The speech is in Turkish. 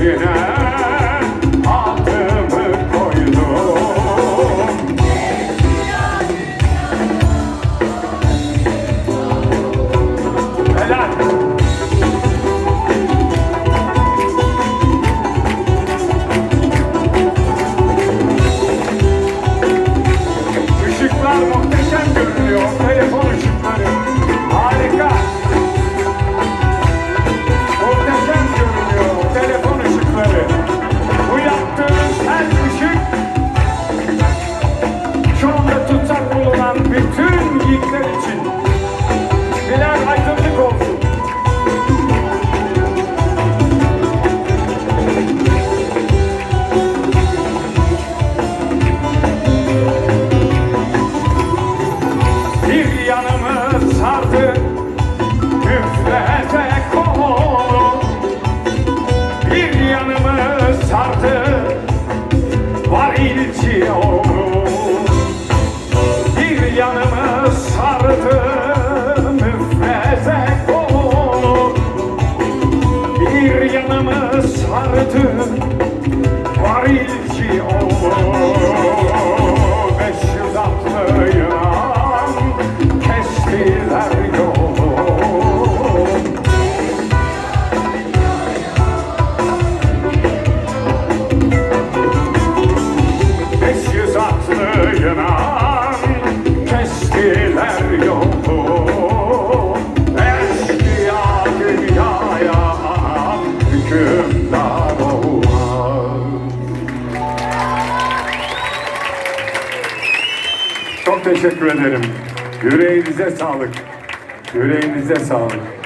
here now. İçiyorum Bir yanımı sardı müfreze kolu Bir yanımı sardı kestiler yolu Eşkıya dünyaya hükümdar olmaz Çok teşekkür ederim. Yüreğinize sağlık. Yüreğinize sağlık.